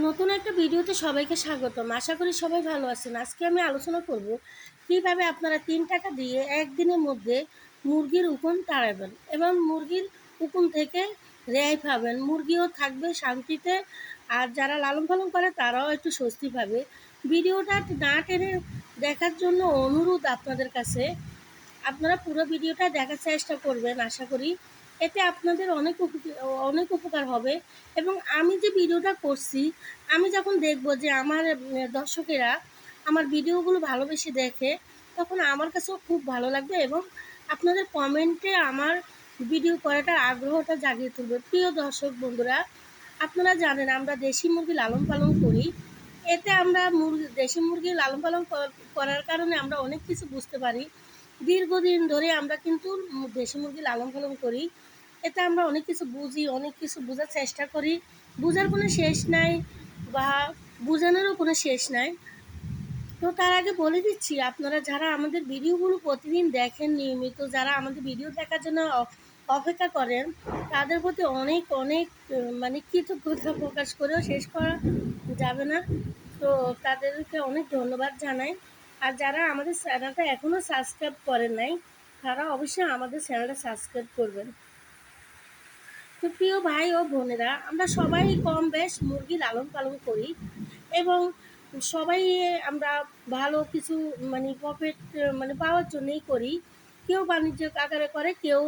নতুন একটা ভিডিওতে সবাইকে স্বাগতম। আশা করি সবাই ভালো আছেন। আজকে আমি আলোচনা করব কীভাবে আপনারা তিন টাকা দিয়ে একদিনের মধ্যে মুরগির উকুন তাড়াবেন এবং মুরগির উকুন থেকে রেহাই পাবেন। মুরগিও থাকবে শান্তিতে আর যারা লালন পালন করে তারাও একটু স্বস্তি পাবে। ভিডিওটা না টেনে দেখার জন্য অনুরোধ আপনাদের কাছে। আপনারা পুরো ভিডিওটা দেখার চেষ্টা করবেন, আশা করি এতে আপনাদের অনেক অনেক উপকার হবে। এবং আমি যে ভিডিওটা করছি, আমি যখন দেখব যে আমার দর্শকেরা আমার ভিডিওগুলো ভালোবেসে দেখে, তখন আমার কাছেও খুব ভালো লাগবে এবং আপনাদের কমেন্টে আমার ভিডিও করাটার আগ্রহটা জাগিয়ে তুলবে। প্রিয় দর্শক বন্ধুরা, আপনারা জানেন আমরা দেশি মুরগি লালন পালন করি। এতে আমরা মুরগি দেশি মুরগি লালন পালন করার কারণে আমরা অনেক কিছু বুঝতে পারি। দীর্ঘদিন ধরে আমরা কিন্তু দেশি মুরগি লালন পালন করি। এতে আমরা অনেক কিছু বুঝি, অনেক কিছু বোঝার চেষ্টা করি। বোঝার কোনো শেষ নাই বা বোঝানোরও কোনো শেষ নাই। তো তার আগে বলে দিচ্ছি, আপনারা যারা আমাদের ভিডিওগুলো প্রতিদিন দেখেন নিয়মিত, যারা আমাদের ভিডিও দেখার জন্য অপেক্ষা করেন, তাদের প্রতি অনেক অনেক মানে কৃতজ্ঞতা প্রকাশ করেও শেষ করা যাবে না। তো তাদেরকে অনেক ধন্যবাদ জানাই। আর যারা আমাদের চ্যানেলটা এখনও সাবস্ক্রাইব করেন নাই, তারা অবশ্যই আমাদের চ্যানেলটা সাবস্ক্রাইব করবেন। তো প্রিয় ভাই ও বোনেরা, আমরা সবাই কম বেশ মুরগি লালন পালন করি এবং সবাই আমরা ভালো কিছু মানে প্রফিট মানে পাওয়ার জন্যই করি। কেউ বাণিজ্য আকারে করে, কেউ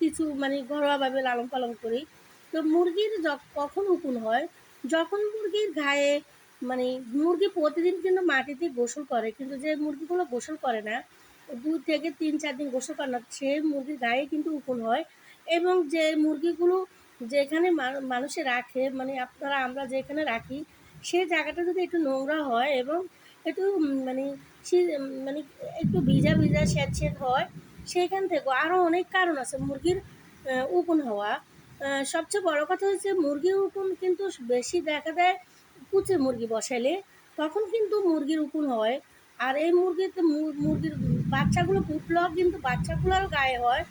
কিছু মানে ঘরোয়াভাবে লালন পালন করি। তো মুরগির কখন উকুন হয়? যখন মুরগির গায়ে মানে মুরগি প্রতিদিন কিন্তু মাটিতে গোসল করে, কিন্তু যে মুরগিগুলো গোসল করে না, দু থেকে তিন, চার দিন গোসল করে না, সে মুরগির গায়ে কিন্তু উকুন হয়। এবং যে মুরগিগুলো যেখানে মানুষে রাখে মানে আপনারা, আমরা যেখানে রাখি সেই জায়গাটা যদি একটু নোংরা হয় এবং একটু মানে মানে একটু ভিজা ভিজা স্যাঁত স্যাঁত হয় সেইখান থেকে আরও অনেক কারণ আছে মুরগির উকুন হওয়া। সবচেয়ে বড় কথা হচ্ছে মুরগির উকুন কিন্তু বেশি দেখা দেয় কুচে মুরগি বসাইলে তখন কিন্তু মুরগির উকুন হয়। আর এই মুরগিতে মুরগির বাচ্চাগুলো ফুটলেও কিন্তু বাচ্চাগুলোর গায়ে হয়।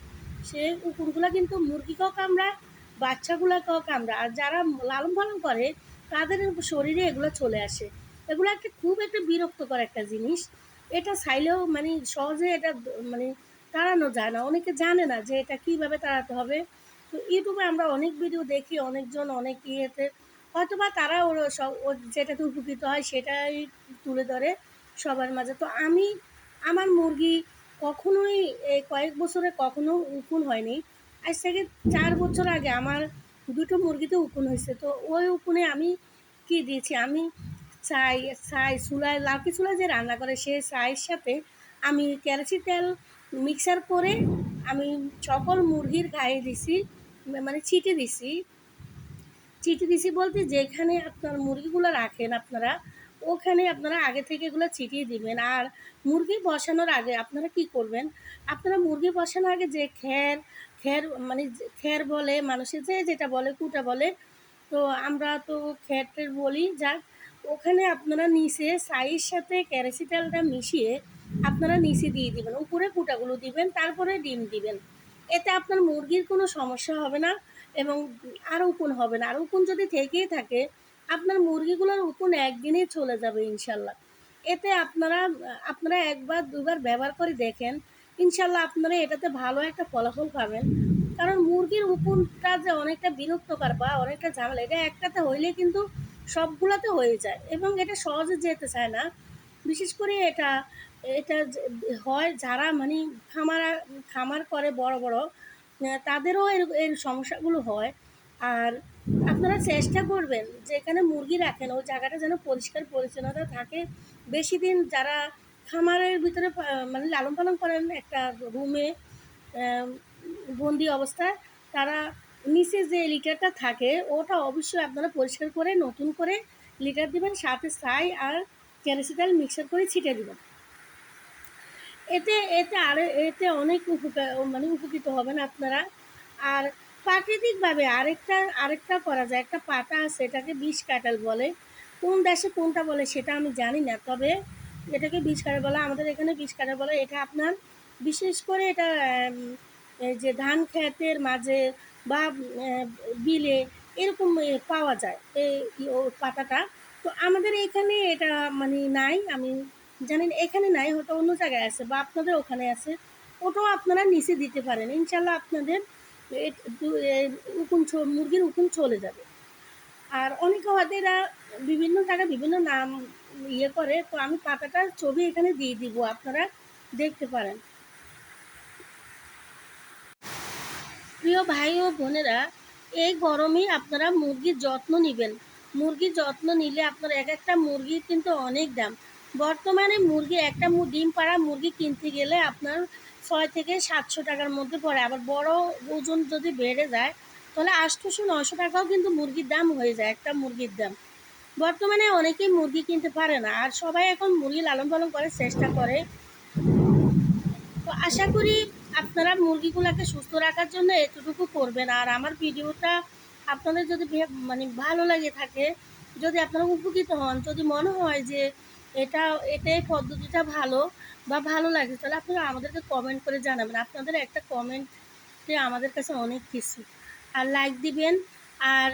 সেই কুকুরগুলো কিন্তু মুরগিকেও কামড়ায়, বাচ্চাগুলোকেও কামড়ায়। আর যারা লালন পালন করে, তাদের শরীরে এগুলো চলে আসে। এগুলো একটা খুব একটা বিরক্তকর একটা জিনিস। এটা চাইলেও মানে সহজে এটা মানে তাড়ানো যায় না। অনেকে জানে না যে এটা কীভাবে তাড়াতে হবে। তো ইউটিউবে আমরা অনেক ভিডিও দেখি, অনেকজন অনেক ইয়েতে। হয়তো বা তারা ওর সব যেটাতে উপকৃত হয়, সেটাই তুলে ধরে সবার মাঝে। তো আমি, আমার মুরগি কখনোই এই কয়েক বছরে কখনো উকুন হয়নি। আজ থেকে চার বছর আগে আমার দুটো মুরগিতে উকুন হয়েছে। তো ওই উকুনে আমি কি দিয়েছি? আমি ছাই ছাই চুলায়, লাউকি চুলায় যে রান্না করে সেই ছাইয়ের সাথে আমি কেরাসি তেল মিক্সার করে আমি সকল মুরগির গায়ে দিছি মানে ছিটে দিছি। চিঠি দিছি বলতে যেখানে আপনার মুরগিগুলো রাখেন আপনারা ওখানে আপনারা আগে থেকে এগুলো ছিটিয়ে দিবেন। আর মুরগি বসানোর আগে আপনারা কি করবেন? আপনারা মুরগি বসানোর আগে যে খের খের মানে খের বলে, মানুষের যে যেটা বলে, কুটা বলে, তো আমরা তো খ্যাটের বলি, যাক। ওখানে আপনারা নিচে সাইয়ের সাথে ক্যারাসিটালটা মিশিয়ে আপনারা নিচে দিয়ে দিবেন, উপরে কুটাগুলো দিবেন, তারপরে ডিম দিবেন। এতে আপনার মুরগির কোনো সমস্যা হবে না এবং আর উকুন হবে না। আর উকুন যদি থেকেই থাকে আপনার মুরগিগুলোর উকুন একদিনেই চলে যাবে ইনশাল্লাহ। এতে আপনারা আপনারা একবার, দুবার ব্যবহার করে দেখেন। ইনশাল্লাহ আপনারা এটাতে ভালো একটা ফলাফল পাবেন। কারণ মুরগির উকুনটা যে অনেকটা বিরক্তকর বা অনেকটা ঝামেলা, এটা একটাতে হইলে কিন্তু সবগুলাতে হয়ে যায় এবং এটা সহজে যেতে চায় না। বিশেষ করে এটা এটা হয় যারা মানে খামার খামার করে বড় বড়, তাদেরও এর এর সমস্যাগুলো হয়। আর আপনারা চেষ্টা করবেন যেখানে মুরগি রাখেন, ওই জায়গাটা যেন পরিষ্কার পরিচ্ছন্নতা থাকে। বেশি দিন যারা খামারের ভিতরে মানে লালন পালন করেন একটা রুমে বন্দি অবস্থায়, তারা নিচে যে লিটারটা থাকে, ওটা অবশ্যই আপনারা পরিষ্কার করে, নতুন করে লিটার দিবেন, সাথে ছাই আর ক্যারাসিটাল মিক্সার করে ছিটে দিবেন। এতে এতে আরে, এতে অনেক উপকার মানে উপকৃত হবেন আপনারা। আর প্রাকৃতিকভাবে আরেকটা আরেকটা করা যায়। একটা পাতা আছে, এটাকে বিষ কাটাল বলে। কোন দেশে কোনটা বলে সেটা আমি জানি না, তবে এটাকে বিষ কাটাল বলে। আমাদের এখানে বিষ কাটাল বলে। এটা আপনার বিশেষ করে এটা যে ধান ক্ষেতের মাঝে বা বিলে এরকম পাওয়া যায় এই পাতাটা। তো আমাদের এখানে এটা মানে নাই, আমি জানি না, এখানে নাই, হয়তো অন্য জায়গায় আছে বা আপনাদের ওখানে আছে। ওটাও আপনারা নিচে দিতে পারেন। ইনশাল্লাহ আপনাদের উকুন মুরগির উকুন চলে যাবে। আর অনেকে এরা বিভিন্ন জায়গায় বিভিন্ন নাম ইয়ে করে, তো আমি পাতাটার ছবি এখানে দিয়ে দিব, আপনারা দেখতে পারেন। প্রিয় ভাই ও বোনেরা, এই গরমে আপনারা মুরগির যত্ন নেবেন। মুরগির যত্ন নিলে আপনার এক একটা মুরগির কিন্তু অনেক দাম। বর্তমানে মুরগি, একটা ডিম পাড়া মুরগি কিনতে গেলে আপনার ছয় থেকে সাতশো টাকার মধ্যে পড়ে। আবার বড় ওজন যদি বেড়ে যায়, তাহলে আটশোশো নশো টাকাও কিন্তু মুরগির দাম হয়ে যায়, একটা মুরগির দাম। বর্তমানে অনেকেই মুরগি কিনতে পারে না, আর সবাই এখন মুরগি লালন পালন করার চেষ্টা করে। তো আশা করি আপনারা মুরগিগুলোকে সুস্থ রাখার জন্য এতটুকু করবেন। আর আমার ভিডিওটা আপনাদের যদি মানে ভালো লাগে থাকে, যদি আপনারা উপকৃত হন, যদি মনে হয় যে এটা, এটাই পদ্ধতিটা ভালো বা ভালো লাগে তাহলে আপনারা আমাদেরকে কমেন্ট করে জানাবেন। আপনাদের একটা কমেন্টে আমাদের কাছে অনেক কিছু। আর লাইক দিবেন। আর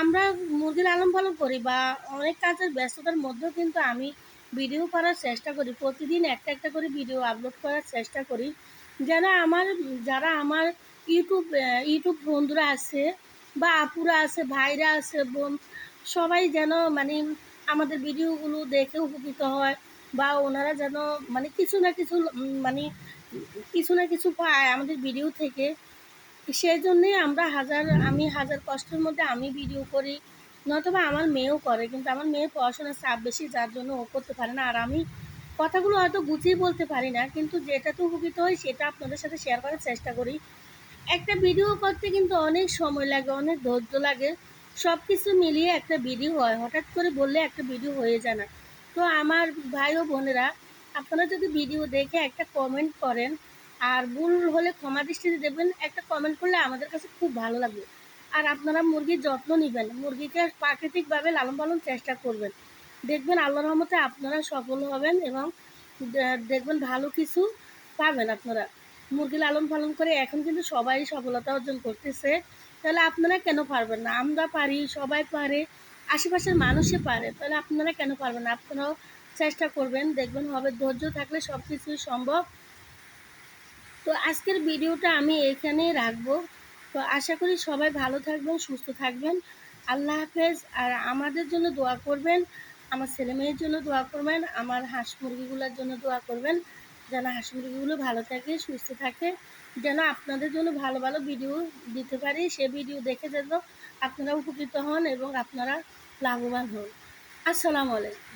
আমরা মুরগি আলম পালন করি বা অনেক কাজের ব্যস্ততার মধ্যেও কিন্তু আমি ভিডিও করার চেষ্টা করি। প্রতিদিন একটা একটা করে ভিডিও আপলোড করার চেষ্টা করি। যেন আমার, যারা আমার ইউটিউব ইউটিউব বন্ধুরা আছে বা আপুরা আছে, ভাইরা আছে সবাই যেন মানে আমাদের ভিডিওগুলো দেখে উপকৃত হয় বা ওনারা যেন মানে কিছু না কিছু মানে কিছু না কিছু পায় আমাদের ভিডিও থেকে। সেই জন্যেই আমরা হাজার, আমি হাজার কষ্টের মধ্যে আমি ভিডিও করি, নয়তোবা আমার মেয়েও করে, কিন্তু আমার মেয়ে পড়াশোনার চাপ বেশি, যার জন্য ও করতে পারে না। আর আমি কথাগুলো হয়তো গুছিয়ে বলতে পারি না, কিন্তু যেটাতে উপকৃত হয় সেটা আপনাদের সাথে শেয়ার করার চেষ্টা করি। একটা ভিডিও করতে কিন্তু অনেক সময় লাগে, অনেক ধৈর্য লাগে। সব কিছু মিলিয়ে একটা ভিডিও হয়। হঠাৎ করে বললে একটা ভিডিও হয়ে যায় না। তো আমার ভাই ও বোনেরা, আপনারা যদি ভিডিও দেখে একটা কমেন্ট করেন, আর ভুল হলে ক্ষমা দৃষ্টিতে দেবেন একটা কমেন্ট করলে আমাদের কাছে খুব ভালো লাগবে। আর আপনারা মুরগির যত্ন নেবেন। মুরগিকে প্রাকৃতিকভাবে লালন পালন চেষ্টা করবেন। দেখবেন আল্লাহ রহমতে আপনারা সফল হবেন এবং দেখবেন ভালো কিছু পাবেন আপনারা। মুরগি লালন পালন করে এখন কিন্তু সবাই সফলতা অর্জন করতেছে। তাহলে আপনারা কেন পারবেন না? আমরা পারি, সবাই পারে, আশেপাশের মানুষে পারে। তাহলে আপনারা কেন পারবেন না? আপনারাও চেষ্টা করবেন, দেখবেন হবে ধৈর্য থাকলে সব কিছুই সম্ভব। তো আজকের ভিডিওটা আমি এখানেই রাখব। তো আশা করি সবাই ভালো থাকবেন, সুস্থ থাকবেন। আল্লাহ হাফেজ। আর আমাদের জন্য দোয়া করবেন, আমার ছেলে মেয়ের জন্য দোয়া করবেন, আমার হাঁস মুরগিগুলোর জন্য দোয়া করবেন। যেন হাঁস মুরগিগুলো ভালো থাকে, সুস্থ থাকে, যেন আপনাদের জন্য ভালো ভালো ভিডিও দিতে পারি। সে ভিডিও দেখে যেন আপনারা উপকৃত হন এবং আপনারা লাভবান হন। আসসালামু আলাইকুম।